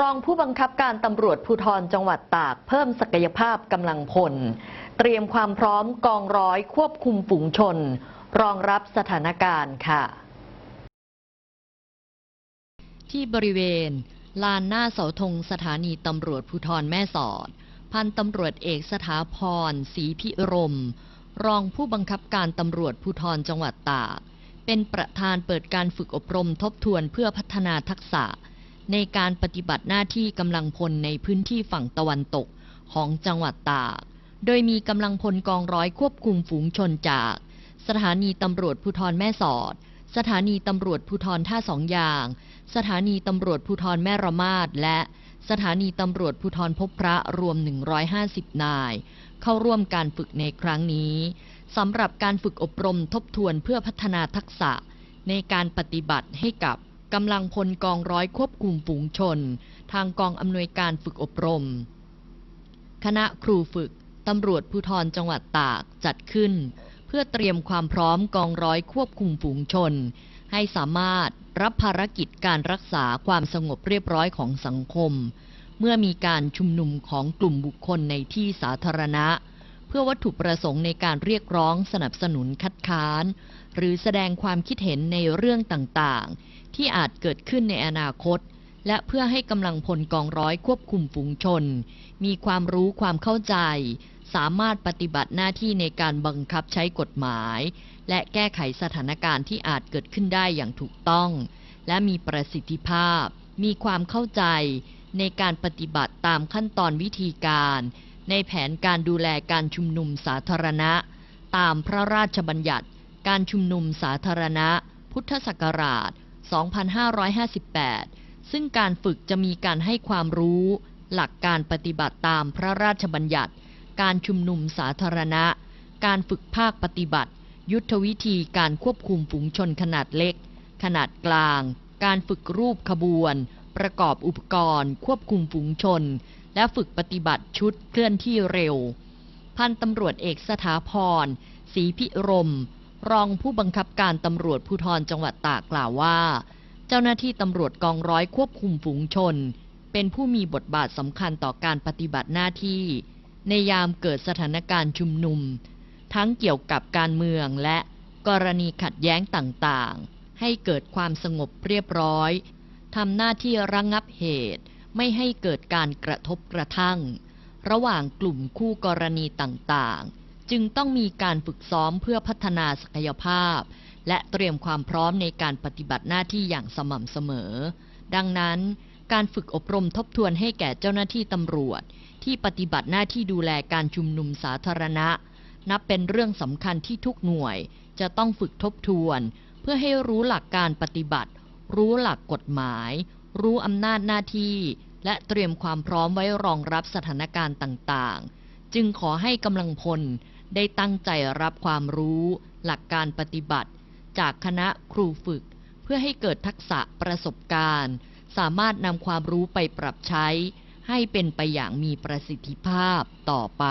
รองผู้บังคับการตำรวจภูธรจังหวัดตาก เพิ่มศักยภาพกำลังพล เตรียมความพร้อมกองร้อยควบคุมฝูงชน รองรับสถานการณ์ค่ะ ที่บริเวณ ลานหน้าเสาธงสถานีตำรวจภูธรแม่สอด พันตำรวจเอกสถาพรศรีพิรม รองผู้บังคับการตำรวจภูธรจังหวัดตาก เป็นประธานเปิดการฝึกอบรมทบทวนเพื่อพัฒนาทักษะ ในการปฏิบัติหน้าที่กำลังพลในพื้นที่ฝั่งตะวันตกของจังหวัดตาก โดยมีกำลังพลกองร้อยควบคุมฝูงชนจาก สถานีตำรวจภูธรแม่สอด สถานีตำรวจภูธรท่าสองยาง สถานีตำรวจภูธรแม่ระมาดและสถานีตำรวจภูธรพบพระรวม 150 นาย เข้าร่วมการฝึกในครั้งนี้สำหรับการฝึกอบรมทบทวนเพื่อพัฒนาทักษะในการปฏิบัติให้กับ กำลังพลกองร้อยควบคุมฝูงชน ทางกองอำนวยการฝึกอบรม คณะครูฝึกตำรวจภูธรจังหวัดตากจัดขึ้น เพื่อเตรียมความพร้อมกองร้อยควบคุมฝูงชน ให้สามารถรับภารกิจการรักษาความสงบเรียบร้อยของสังคม เมื่อมีการชุมนุมของกลุ่มบุคคลในที่สาธารณะ เพื่อวัตถุประสงค์ในการเรียกร้องสนับสนุนคัดค้าน หรือแสดงความคิดเห็นในเรื่องต่างๆ ที่อาจเกิดขึ้นในอนาคต และเพื่อให้กำลังพลกองร้อยควบคุมฝูงชน มีความรู้ความเข้าใจ สามารถปฏิบัติหน้าที่ในการบังคับใช้กฎหมาย และแก้ไขสถานการณ์ที่อาจเกิดขึ้นได้อย่างถูกต้อง และมีประสิทธิภาพ มีความเข้าใจในการปฏิบัติตามขั้นตอนวิธีการ ในแผนการดูแลการชุมนุมสาธารณะ ตามพระราชบัญญัติการชุมนุมสาธารณะ พุทธศักราช 2558 ซึ่งการฝึกจะมีการให้ความรู้ หลักการปฏิบัติตามพระราชบัญญัติ การชุมนุมสาธารณะ การฝึกภาคปฏิบัติ ยุทธวิธีการควบคุมฝูงชนขนาดเล็ก ขนาดกลาง การฝึกรูปขบวน ประกอบอุปกรณ์ ควบคุมฝูงชน และฝึกปฏิบัติชุดเคลื่อนที่เร็ว พันตำรวจเอกสถาพรศรีพิรม รองผู้บังคับการตำรวจภูธรจังหวัดตากกล่าวว่า เจ้าหน้าที่ตำรวจกองร้อยควบคุมฝูงชน เป็นผู้มีบทบาทสำคัญต่อการปฏิบัติหน้าที่ ในยามเกิดสถานการณ์ชุมนุม ทั้งเกี่ยวกับการเมืองและกรณีขัดแย้งต่างๆ ให้เกิดความสงบเรียบร้อยทำหน้าที่ระงงับเหตุ ไม่ให้เกิดการกระทบกระทั่ง ระหว่างกลุ่มคู่กรณีต่างๆ จึงต้องมีการฝึกซ้อมเพื่อพัฒนาศักยภาพ และเตรียมความพร้อมในการปฏิบัติหน้าที่อย่างสม่ำเสมอ ดังนั้น การฝึกอบรมทบทวนให้แก่เจ้าหน้าที่ตำรวจ ที่ปฏิบัติหน้าที่ดูแลการชุมนุมสาธารณะ นับเป็นเรื่องสำคัญที่ทุกหน่วยจะต้องฝึกทบทวน เพื่อให้รู้หลักการปฏิบัติ รู้หลักกฎหมาย รู้อำนาจหน้าที่ และเตรียมความพร้อมไว้รองรับสถานการณ์ต่างๆ จึงขอให้กำลังพลได้ตั้งใจรับความรู้ หลักการปฏิบัติ จากคณะครูฝึก เพื่อให้เกิดทักษะประสบการณ์ สามารถนำความรู้ไปปรับใช้ ให้เป็นไปอย่างมีประสิทธิภาพต่อไป